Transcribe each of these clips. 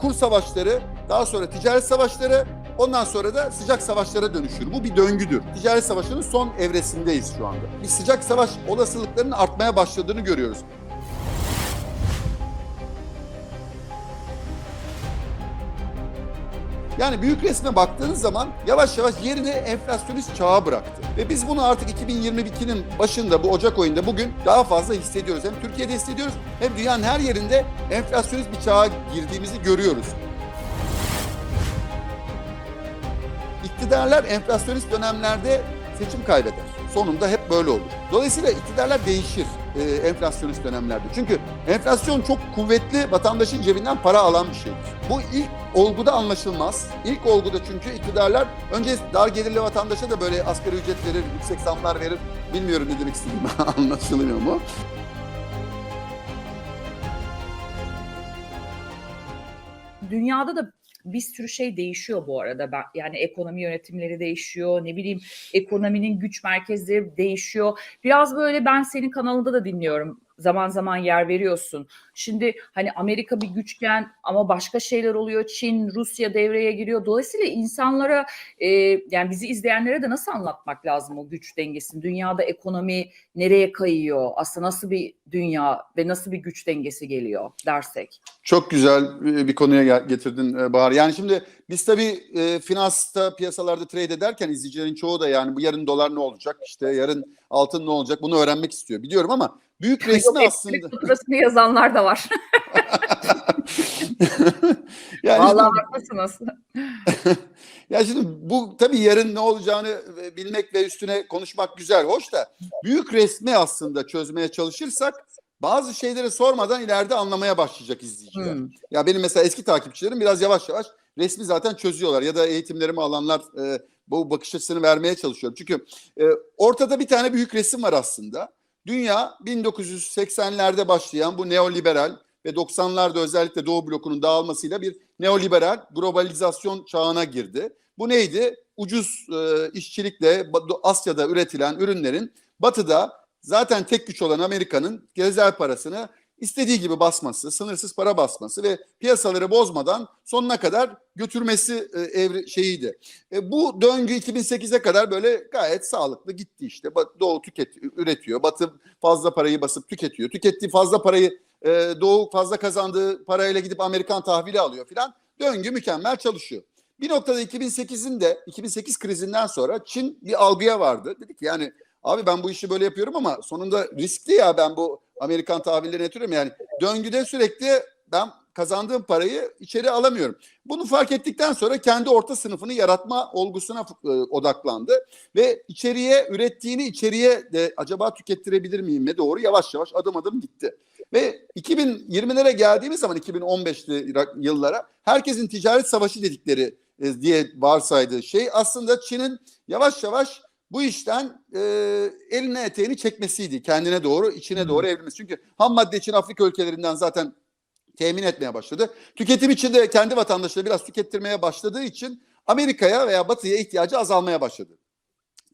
kur savaşları, daha sonra ticaret savaşları, ondan sonra da sıcak savaşlara dönüşür. Bu bir döngüdür. Ticaret savaşının son evresindeyiz şu anda. Bir sıcak savaş olasılıklarının artmaya başladığını görüyoruz. Yani büyük resme baktığınız zaman yavaş yavaş yerini enflasyonist çağa bıraktı. Ve biz bunu artık 2022'nin başında bu Ocak ayında bugün daha fazla hissediyoruz. Hem Türkiye'de hissediyoruz hem dünyanın her yerinde enflasyonist bir çağa girdiğimizi görüyoruz. İktidarlar enflasyonist dönemlerde seçim kaybeder. Sonunda hep böyle olur. Dolayısıyla iktidarlar değişir e, enflasyonist dönemlerde. Çünkü enflasyon çok kuvvetli vatandaşın cebinden para alan bir şeydir. Bu ilk olguda anlaşılmaz. İlk olguda çünkü iktidarlar önce dar gelirli vatandaşa da böyle asgari ücret verir, yüksek zamlar verir. Bilmiyorum ne demek istediğimi anlaşılmıyor mu? Dünyada da bir sürü şey değişiyor bu arada. Ben, yani ekonomi yönetimleri değişiyor. Ne bileyim ekonominin güç merkezleri değişiyor. Biraz böyle ben senin kanalında da dinliyorum. Zaman zaman yer veriyorsun. Şimdi hani Amerika bir güçken ama başka şeyler oluyor. Çin, Rusya devreye giriyor. Dolayısıyla insanlara e, yani bizi izleyenlere de nasıl anlatmak lazım o güç dengesini? Dünyada ekonomi nereye kayıyor? Aslında nasıl bir dünya ve nasıl bir güç dengesi geliyor dersek? Çok güzel bir konuya getirdin e, Bahar. Yani şimdi biz tabii e, finansta, piyasalarda trade ederken izleyicilerin çoğu da yani bu yarın dolar ne olacak, işte yarın altın ne olacak bunu öğrenmek istiyor. Biliyorum ama büyük resmi Yok, aslında. faturasını yazanlar da var. yani Vallahi şimdi- haklısınız. Ya şimdi bu tabii yarın ne olacağını bilmek ve üstüne konuşmak güzel, hoş da büyük resmi aslında çözmeye çalışırsak bazı şeyleri sormadan ileride anlamaya başlayacak izleyiciler. Hmm. Ya benim mesela eski takipçilerim biraz yavaş yavaş resmi zaten çözüyorlar ya da eğitimlerimi alanlar e, bu bakış açısını vermeye çalışıyorum. Çünkü e, ortada bir tane büyük resim var aslında. Dünya 1980'lerde başlayan bu neoliberal ve 90'larda özellikle Doğu blokunun dağılmasıyla bir neoliberal globalizasyon çağına girdi. Bu neydi? Ucuz e, işçilikle Asya'da üretilen ürünlerin Batı'da zaten tek güç olan Amerika'nın gezer parasını istediği gibi basması, sınırsız para basması ve piyasaları bozmadan sonuna kadar götürmesi e, evri şeyiydi. E, bu döngü 2008'e kadar böyle gayet sağlıklı gitti işte. Doğu tüket üretiyor, Batı fazla parayı basıp tüketiyor. Tükettiği fazla parayı e, Doğu fazla kazandığı parayla gidip Amerikan tahvili alıyor filan. Döngü mükemmel çalışıyor. Bir noktada 2008'in de 2008 krizinden sonra Çin bir algıya vardı. Dedi ki yani abi ben bu işi böyle yapıyorum ama sonunda riskli ya ben bu Amerikan tahvillerine yatırıyorum. Yani döngüde sürekli ben kazandığım parayı içeri alamıyorum. Bunu fark ettikten sonra kendi orta sınıfını yaratma olgusuna e, odaklandı ve içeriye ürettiğini içeriye de acaba tükettirebilir miyim doğru yavaş yavaş adım adım gitti. Ve 2020'lere geldiğimiz zaman 2015'li yıllara herkesin ticaret savaşı dedikleri e, diye varsaydığı şey aslında Çin'in yavaş yavaş bu işten e, eline eteğini çekmesiydi. Kendine doğru, içine doğru evrilmesi. Çünkü ham madde için Afrika ülkelerinden zaten temin etmeye başladı. Tüketim için de kendi vatandaşları biraz tükettirmeye başladığı için Amerika'ya veya Batı'ya ihtiyacı azalmaya başladı.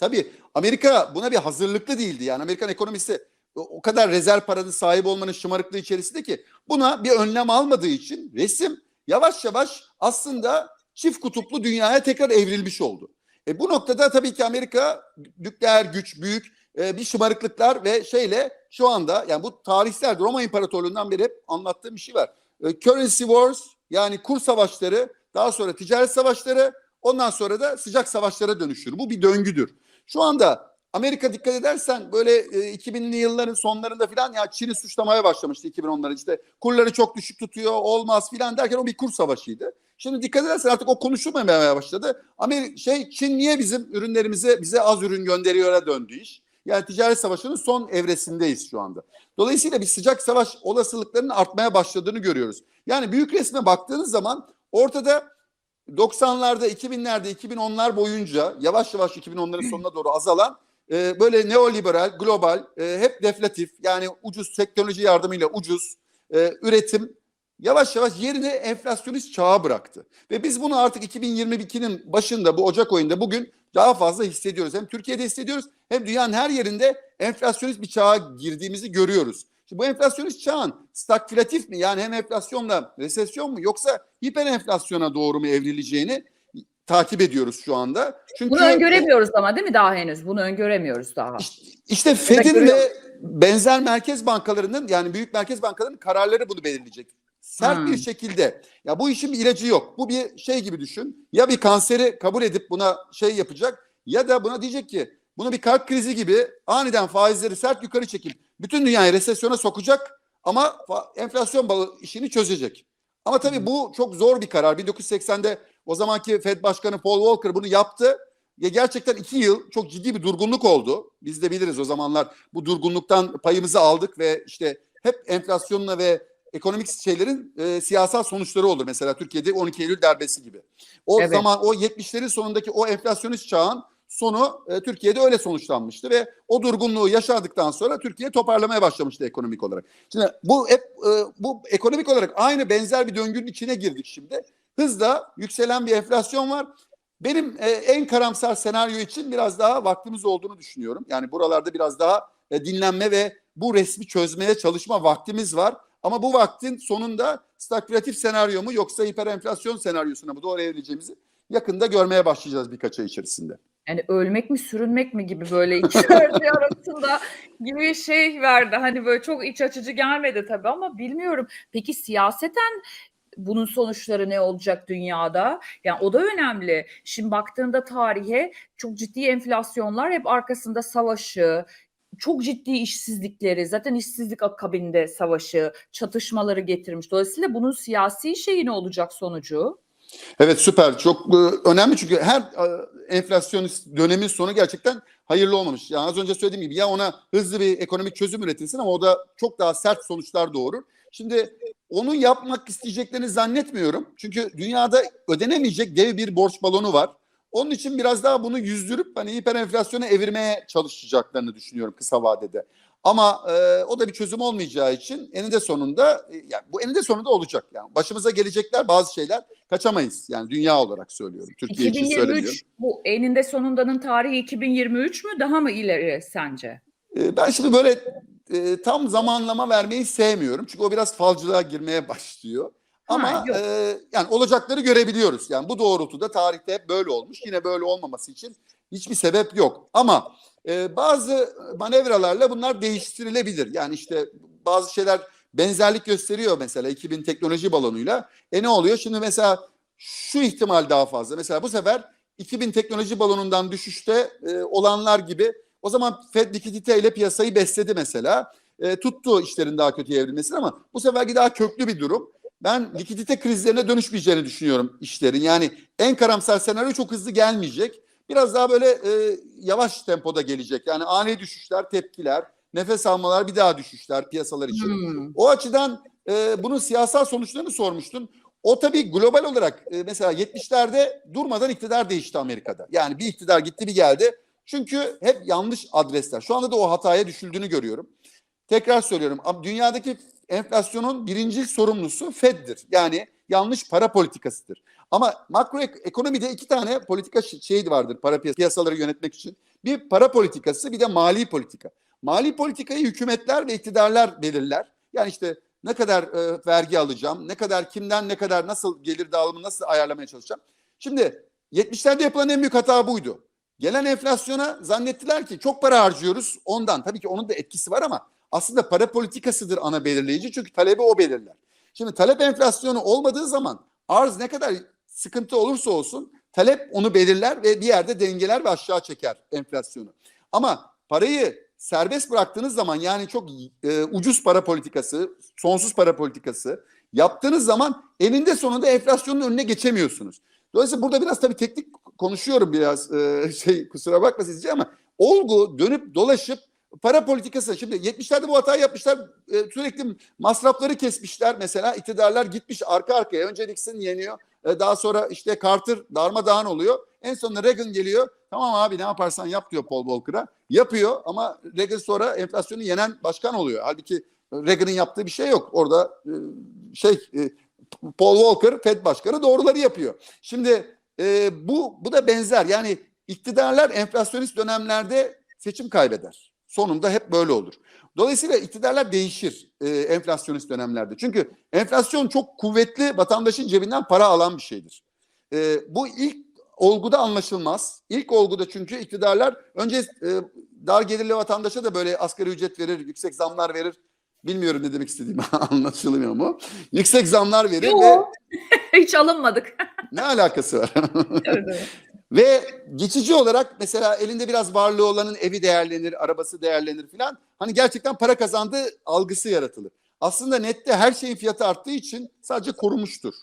Tabii Amerika buna bir hazırlıklı değildi. Yani Amerikan ekonomisi o kadar rezerv paranın sahibi olmanın şımarıklığı içerisinde ki buna bir önlem almadığı için resim yavaş yavaş aslında çift kutuplu dünyaya tekrar evrilmiş oldu. E bu noktada tabii ki Amerika nükleer güç büyük e, bir şımarıklıklar ve şeyle şu anda yani bu tarihsel Roma İmparatorluğu'ndan beri hep anlattığım bir şey var. E, currency wars yani kur savaşları daha sonra ticaret savaşları ondan sonra da sıcak savaşlara dönüşür. Bu bir döngüdür. Şu anda Amerika dikkat edersen böyle e, 2000'li yılların sonlarında filan ya Çin'i suçlamaya başlamıştı 2010'ların işte kurları çok düşük tutuyor olmaz filan derken o bir kur savaşıydı. Şimdi dikkat edersen artık o konuşulmamaya başladı. Amerika şey Çin niye bizim ürünlerimize bize az ürün gönderiyor'a döndü iş. Yani ticaret savaşının son evresindeyiz şu anda. Dolayısıyla bir sıcak savaş olasılıklarının artmaya başladığını görüyoruz. Yani büyük resme baktığınız zaman ortada 90'larda, 2000'lerde, 2010'lar boyunca yavaş yavaş 2010'ların sonuna doğru azalan e, böyle neoliberal, global, e, hep deflatif yani ucuz teknoloji yardımıyla ucuz e, üretim yavaş yavaş yerini enflasyonist çağa bıraktı. Ve biz bunu artık 2022'nin başında bu Ocak ayında bugün daha fazla hissediyoruz. Hem Türkiye'de hissediyoruz hem dünyanın her yerinde enflasyonist bir çağa girdiğimizi görüyoruz. Şimdi bu enflasyonist çağın stagflatif mi? Yani hem enflasyonla resesyon mu yoksa hiper enflasyona doğru mu evrileceğini takip ediyoruz şu anda. Çünkü Bunu öngöremiyoruz ama değil mi daha henüz? Bunu öngöremiyoruz daha. işte Fed'in görüyor. ve benzer merkez bankalarının yani büyük merkez bankalarının kararları bunu belirleyecek. Sert Hmm. bir şekilde ya bu işin bir ilacı yok. Bu bir şey gibi düşün. Ya bir kanseri kabul edip buna şey yapacak ya da buna diyecek ki bunu bir kalp krizi gibi aniden faizleri sert yukarı çekip bütün dünyayı resesyona sokacak ama enflasyon balı işini çözecek. Ama tabii bu çok zor bir karar. 1980'de o zamanki Fed Başkanı Paul Volcker bunu yaptı. Ya gerçekten iki yıl çok ciddi bir durgunluk oldu. Biz de biliriz o zamanlar bu durgunluktan payımızı aldık ve işte hep enflasyonla ve ekonomik şeylerin e, siyasal sonuçları olur. Mesela Türkiye'de 12 Eylül darbesi gibi. O Evet. zaman o 70'lerin sonundaki o enflasyonist çağın sonu e, Türkiye'de öyle sonuçlanmıştı ve o durgunluğu yaşadıktan sonra Türkiye toparlamaya başlamıştı ekonomik olarak. Şimdi bu hep e, bu ekonomik olarak aynı benzer bir döngünün içine girdik şimdi. Hızla yükselen bir enflasyon var. Benim e, en karamsar senaryo için biraz daha vaktimiz olduğunu düşünüyorum. Yani buralarda biraz daha e, dinlenme ve bu resmi çözmeye çalışma vaktimiz var. Ama bu vaktin sonunda stagflatif senaryo mu yoksa hiperenflasyon senaryosuna mı doğru evrileceğimizi yakında görmeye başlayacağız birkaç ay içerisinde. Yani ölmek mi sürünmek mi gibi böyle ikisi arasında gibi şey verdi. Hani böyle çok iç açıcı gelmedi tabii ama bilmiyorum. Peki siyaseten bunun sonuçları ne olacak dünyada? Yani o da önemli. Şimdi baktığında tarihe çok ciddi enflasyonlar hep arkasında savaşı, çok ciddi işsizlikleri, zaten işsizlik akabinde savaşı, çatışmaları getirmiş. Dolayısıyla bunun siyasi şeyi ne olacak sonucu? Evet süper çok e, önemli çünkü her e, enflasyonist dönemin sonu gerçekten hayırlı olmamış. Yani az önce söylediğim gibi ya ona hızlı bir ekonomik çözüm üretilsin ama o da çok daha sert sonuçlar doğurur. Şimdi onu yapmak isteyeceklerini zannetmiyorum. Çünkü dünyada ödenemeyecek dev bir borç balonu var. Onun için biraz daha bunu yüzdürüp hani hiperenflasyona evirmeye çalışacaklarını düşünüyorum kısa vadede. Ama e, o da bir çözüm olmayacağı için eninde sonunda e, yani bu eninde sonunda olacak yani. Başımıza gelecekler bazı şeyler kaçamayız. Yani dünya olarak söylüyorum. Türkiye için söylemiyorum. 2023 bu eninde sonundanın tarihi 2023 mü daha mı ileri sence? E, ben şimdi böyle e, tam zamanlama vermeyi sevmiyorum. Çünkü o biraz falcılığa girmeye başlıyor. Ama Ha, e, yani olacakları görebiliyoruz. Yani bu doğrultuda tarihte hep böyle olmuş. Yine böyle olmaması için hiçbir sebep yok. Ama e, bazı manevralarla bunlar değiştirilebilir. Yani işte bazı şeyler benzerlik gösteriyor mesela 2000 teknoloji balonuyla. E ne oluyor? Şimdi mesela şu ihtimal daha fazla. Mesela bu sefer 2000 teknoloji balonundan düşüşte e, olanlar gibi o zaman Fed likidite ile piyasayı besledi mesela. E, tuttu işlerin daha kötüye evrilmesini ama bu seferki daha köklü bir durum. Ben likidite krizlerine dönüşmeyeceğini düşünüyorum işlerin. Yani en karamsar senaryo çok hızlı gelmeyecek. Biraz daha böyle e, yavaş tempoda gelecek. Yani ani düşüşler, tepkiler, nefes almalar, bir daha düşüşler piyasalar için. Hmm. O açıdan e, bunun siyasal sonuçlarını sormuştun. O tabii global olarak e, mesela 70'lerde durmadan iktidar değişti Amerika'da. Yani bir iktidar gitti bir geldi. Çünkü hep yanlış adresler. Şu anda da o hataya düşüldüğünü görüyorum. Tekrar söylüyorum. Dünyadaki enflasyonun birinci sorumlusu Fed'dir. Yani yanlış para politikasıdır. Ama makro ek- ekonomide iki tane politika ş- şey vardır para piyas- piyasaları yönetmek için. Bir para politikası bir de mali politika. Mali politikayı hükümetler ve iktidarlar belirler. Yani işte ne kadar e, vergi alacağım, ne kadar kimden ne kadar nasıl gelir dağılımı nasıl ayarlamaya çalışacağım. Şimdi 70'lerde yapılan en büyük hata buydu. Gelen enflasyona zannettiler ki çok para harcıyoruz ondan. Tabii ki onun da etkisi var ama aslında para politikasıdır ana belirleyici çünkü talebi o belirler. Şimdi talep enflasyonu olmadığı zaman arz ne kadar sıkıntı olursa olsun talep onu belirler ve bir yerde dengeler ve aşağı çeker enflasyonu. Ama parayı serbest bıraktığınız zaman yani çok e, ucuz para politikası, sonsuz para politikası yaptığınız zaman eninde sonunda enflasyonun önüne geçemiyorsunuz. Dolayısıyla burada biraz tabii teknik konuşuyorum biraz e, şey kusura bakma sizce ama olgu dönüp dolaşıp para politikası. Şimdi 70'lerde bu hatayı yapmışlar. E, sürekli masrafları kesmişler. Mesela iktidarlar gitmiş arka arkaya. Önce Nixon yeniyor. E, daha sonra işte Carter darmadağın oluyor. En sonunda Reagan geliyor. Tamam abi ne yaparsan yap diyor Paul Volcker'a. Yapıyor ama Reagan sonra enflasyonu yenen başkan oluyor. Halbuki Reagan'ın yaptığı bir şey yok. Orada e, şey Paul Volcker Fed başkanı doğruları yapıyor. Şimdi bu bu da benzer. Yani iktidarlar enflasyonist dönemlerde seçim kaybeder. Sonunda hep böyle olur. Dolayısıyla iktidarlar değişir e, enflasyonist dönemlerde. Çünkü enflasyon çok kuvvetli vatandaşın cebinden para alan bir şeydir. E, bu ilk olguda anlaşılmaz. İlk olguda çünkü iktidarlar önce e, dar gelirli vatandaşa da böyle asgari ücret verir, yüksek zamlar verir. Bilmiyorum ne demek istediğimi anlaşılmıyor mu? Yüksek zamlar verir ve Yo, hiç alınmadık. ne alakası var? Evet, evet. Ve geçici olarak mesela elinde biraz varlığı olanın evi değerlenir, arabası değerlenir filan. Hani gerçekten para kazandığı algısı yaratılır. Aslında nette her şeyin fiyatı arttığı için sadece korumuştur.